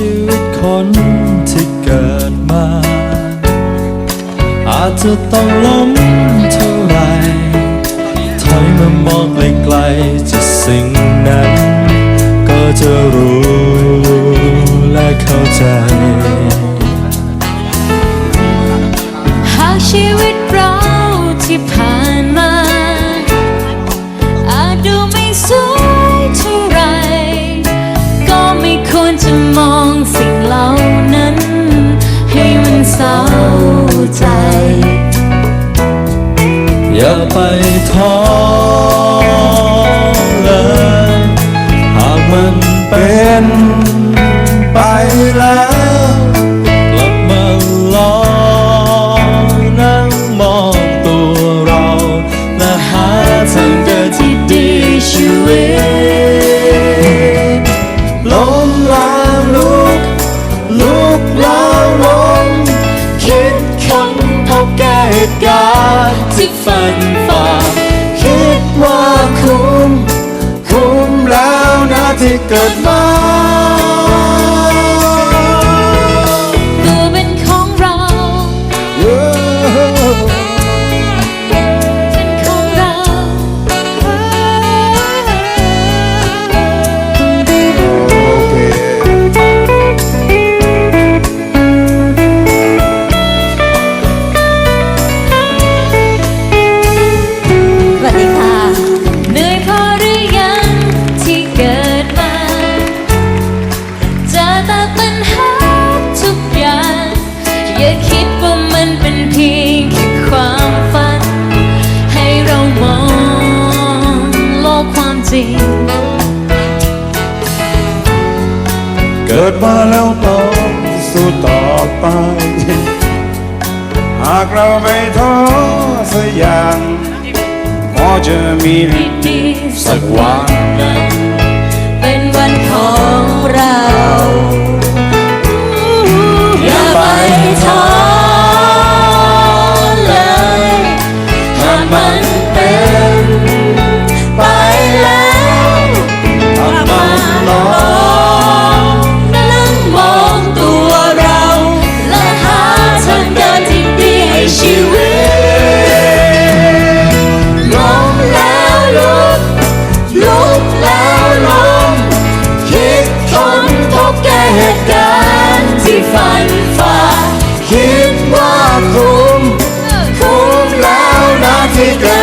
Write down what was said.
ชีวิตคนที่เกิดมา อาจจะต้องล้มเท่าไรถอยมามองไกลๆจะสิ่งนั้น ก็จะรู้และเข้าใจ หากชีวิตเราที่ผ่าน ท้อเลย หากมันเป็น น ริง เกิดมาแล้วต้องสู้ต่อไป หากเราไม่ท้อสักอย่างก็จะมีดีๆสักวันนั้นเป็นวันของเรา Africa.